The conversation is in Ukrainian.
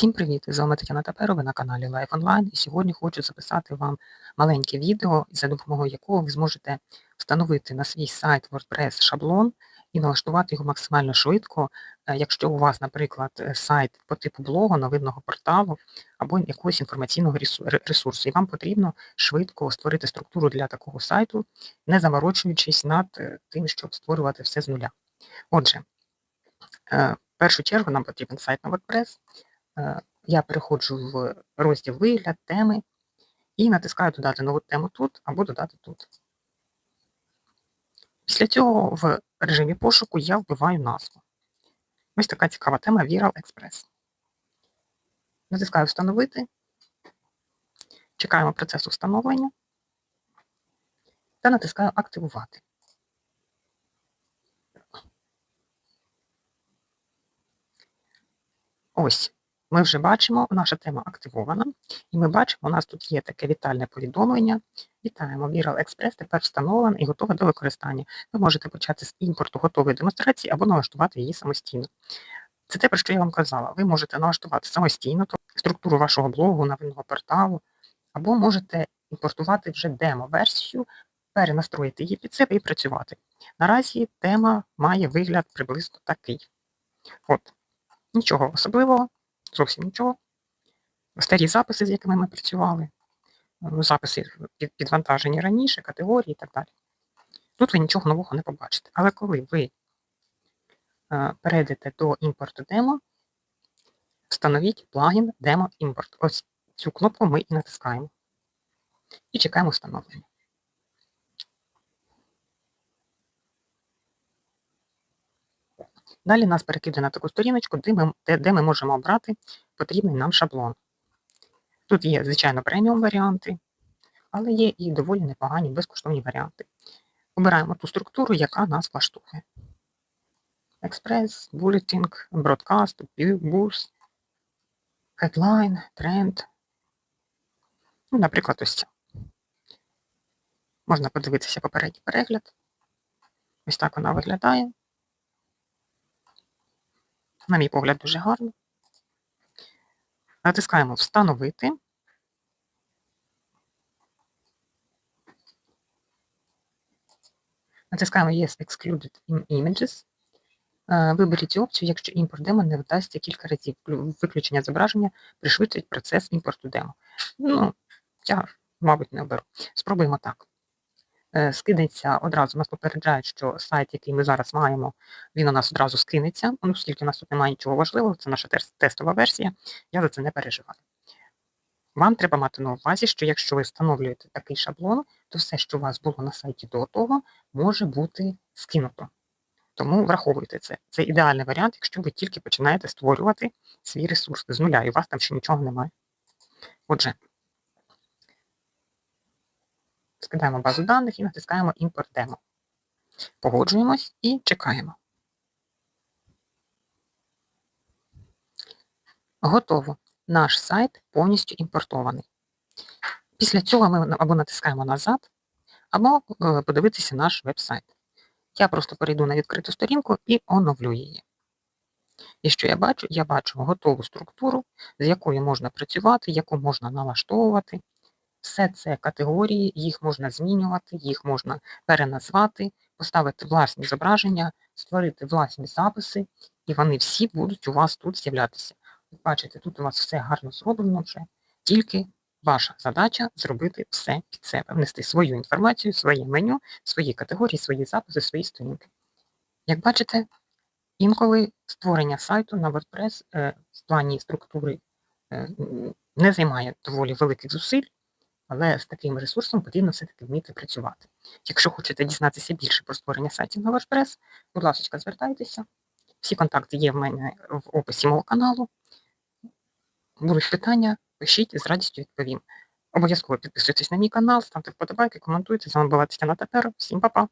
Всім привіт! З вами Тетяна Таперова на каналі Life Online і сьогодні хочу записати вам маленьке відео, за допомогою якого ви зможете встановити на свій сайт WordPress шаблон і налаштувати його максимально швидко, е, якщо у вас, наприклад, е, сайт по типу блогу, новинного порталу або якогось інформаційного ресурсу. І вам потрібно швидко створити структуру для такого сайту, не заморочуючись над е, тим, щоб створювати все з нуля. Отже, в першу чергу нам потрібен сайт на WordPress. Е, я переходжу в розділ вигляд, теми і натискаю додати нову тему тут або додати тут. Після цього в режимі пошуку я вбиваю назву. Ось така цікава тема Viral Express. Натискаю Встановити. Чекаємо процесу встановлення та натискаю Активувати. Ось ми вже бачимо, наша тема активована, і ми бачимо, у нас тут є таке вітальне повідомлення. Вітаємо, Viral Express тепер встановлений і готовий до використання. Ви можете почати з імпорту готової демонстрації або налаштувати її самостійно. Це те, про що я вам казала. Ви можете налаштувати самостійно структуру вашого блогу, новинного порталу, або можете імпортувати вже демо-версію, перенастроїти її під себе і працювати. Наразі тема має вигляд приблизно такий. От, нічого особливого зовсім нічого. Старі записи, з якими ми працювали, ну, записи підвантажені раніше, категорії і так далі. Тут ви нічого нового не побачите. Але коли ви е, перейдете до імпорту демо, встановіть плагін Demo Import. Ось цю кнопку ми і натискаємо. І чекаємо встановлення. Далі нас перекидає на таку сторіночку, де ми, де, де ми можемо обрати потрібний нам шаблон. Тут є, звичайно, преміум варіанти, але є і доволі непогані безкоштовні варіанти. Обираємо ту структуру, яка нас влаштує. Експрес, Bulleting, Broadcast, Boost, Headline, Trend. Ну, Наприклад, ось ця. Можна подивитися попередній перегляд. Ось так вона виглядає на мій погляд, дуже гарно. Натискаємо Встановити. Натискаємо Yes Excluded Images. Е, виберіть опцію, якщо імпорт демо не вдасться кілька разів. Виключення зображення пришвидшить процес імпорту демо. Ну, я, мабуть, не оберу. Спробуємо так. Е, скинеться одразу, нас попереджають, що сайт, який ми зараз маємо, він у нас одразу скинеться, ну, оскільки у нас тут немає нічого важливого, це наша тестова версія, я за це не переживаю. Вам треба мати на увазі, що якщо ви встановлюєте такий шаблон, то все, що у вас було на сайті до того, може бути скинуто. Тому враховуйте це. Це ідеальний варіант, якщо ви тільки починаєте створювати свій ресурс з нуля, і у вас там ще нічого немає. Отже, скидаємо базу даних і натискаємо імпорт демо. Погоджуємось і чекаємо. Готово. Наш сайт повністю імпортований. Після цього ми або натискаємо назад, або е, подивитися наш веб-сайт. Я просто перейду на відкриту сторінку і оновлю її. І що я бачу? Я бачу готову структуру, з якою можна працювати, яку можна налаштовувати, все це категорії, їх можна змінювати, їх можна переназвати, поставити власні зображення, створити власні записи, і вони всі будуть у вас тут з'являтися. Бачите, тут у вас все гарно зроблено вже, тільки ваша задача зробити все під себе, внести свою інформацію, своє меню, свої категорії, свої записи, свої сторінки. Як бачите, інколи створення сайту на WordPress е, в плані структури е, не займає доволі великих зусиль. Але з таким ресурсом потрібно все-таки вміти працювати. Якщо хочете дізнатися більше про створення сайтів на WordPress, будь ласка, звертайтеся. Всі контакти є в мене в описі мого каналу. Будуть питання, пишіть з радістю відповім. Обов'язково підписуйтесь на мій канал, ставте вподобайки, коментуйте. З вами була Тетяна Татер. Всім па-па!